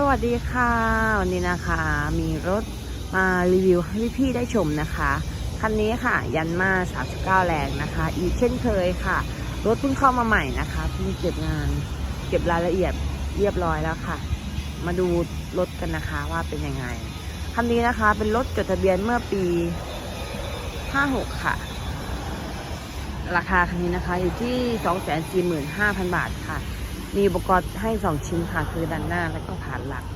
สวัสดีค่ะ วันนี้นะคะมีรถมารีวิวให้พี่ได้ชมนะคะ คันนี้ค่ะยันมา39 แรงนะคะ อีกเช่นเคยค่ะ รถเพิ่งเข้ามาใหม่นะคะเพิ่งเก็บงาน เก็บรายละเอียดเรียบร้อยแล้วค่ะ มาดูรถกันนะคะว่าเป็นยังไง คันนี้นะคะเป็นรถจดทะเบียนเมื่อปี 56 ค่ะ ราคาคันนี้นะคะอยู่ที่ 245,000 บาทค่ะ มีอุปกรณ์ให้2ชิ้นค่ะ คือด้านหน้าแล้วก็ฐานหลัง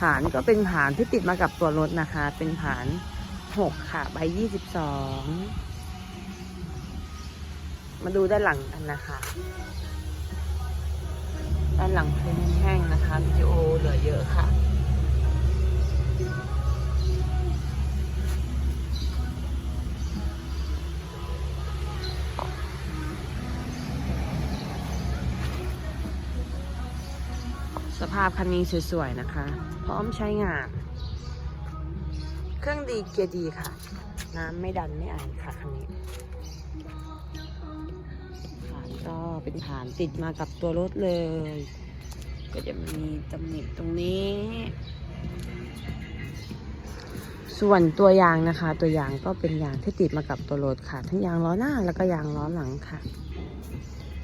ฐานก็เป็นฐานที่ติดมากับตัวรถนะคะ เป็นฐาน6ค่ะ ใบ22มาดูด้านหลังกันนะคะ ด้านหลังเป็นแห้งนะคะวิดีโอเหลือเยอะค่ะ สภาพคันนี้สวยๆนะคะ พร้อมใช้งาน เครื่องดีเกียร์ดีค่ะ น้ำไม่ดันไม่ไอค่ะคันนี้ฐานก็เป็นฐานติดมากับตัวรถเลย ก็จะมีตำหนิตรงนี้ ส่วนตัวยางนะคะ ตัวยางก็เป็นยางที่ติดมากับตัวรถค่ะ ทั้งยางล้อหน้าแล้วก็ยางล้อหลังค่ะ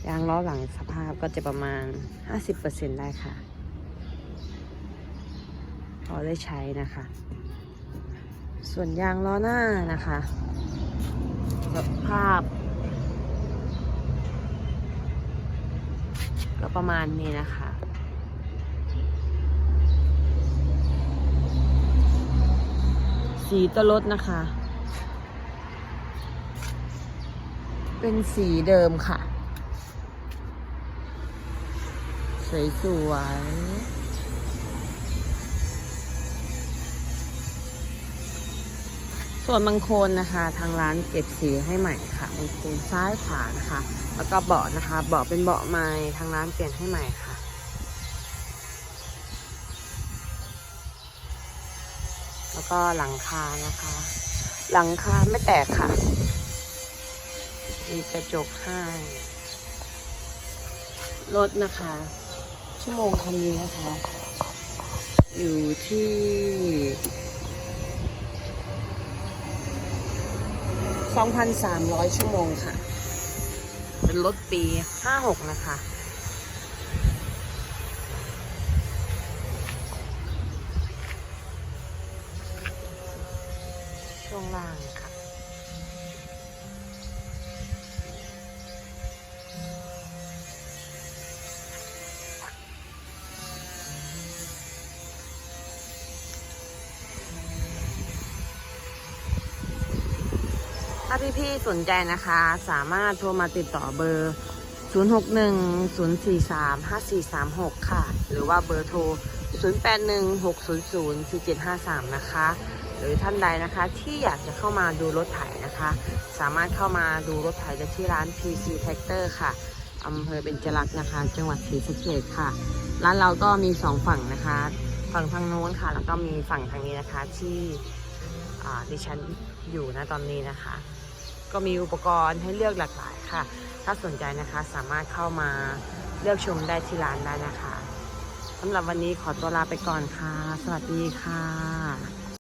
ยางล้อหลังสภาพก็จะประมาณ 50%ได้ค่ะ พอได้ใช้นะคะ ส่วนยางล้อหน้านะคะสภาพ ก็ประมาณนี้นะคะสีตัวรถนะคะ เป็นสีเดิมค่ะ สวยๆ ส่วนบางโคนนะคะ ทางร้านเก็บสีให้ใหม่ค่ะบางโคนซ้ายขวานะคะ แล้วก็เบาะนะคะเบาะเป็นเบาะไม้ทางร้านเปลี่ยนให้ใหม่ค่ะแล้วก็หลังคานะคะ หลังคาไม่แตกค่ะ มีกระจกให้รถนะคะ ชั่วโมงคันนี้นะคะ อยู่ที่ 2,300 ชั่วโมงค่ะ เป็นรถปี 56 นะคะ ช่วงล่างค่ะาพี่ๆสนใจนะคะ สามารถโทรมาติดต่อเบอร์ 0610435436 ค่ะ หรือว่าเบอร์โทร 0816004753 นะคะ หรือท่านใดนะคะที่อยากจะเข้ามาดูรถไถนะคะ สามารถเข้ามาดูรถไถได้ที่ร้าน PC Tractor ค่ะอำเภอเบญจรักษ์นะคะ จังหวัดศรีสะเกษค่ะ ร้านเราก็มีสองฝั่งนะคะ ฝั่งทางโน้นค่ะ แล้วก็มีฝั่งทางนี้นะคะที่ดิฉันอยู่นะตอนนี้นะคะ ก็มีอุปกรณ์ให้เลือกหลากหลายค่ะ ถ้าสนใจนะคะสามารถเข้ามาเลือกชมได้ที่ร้านได้นะคะสำหรับวันนี้ขอตัวลาไปก่อนค่ะ สวัสดีค่ะ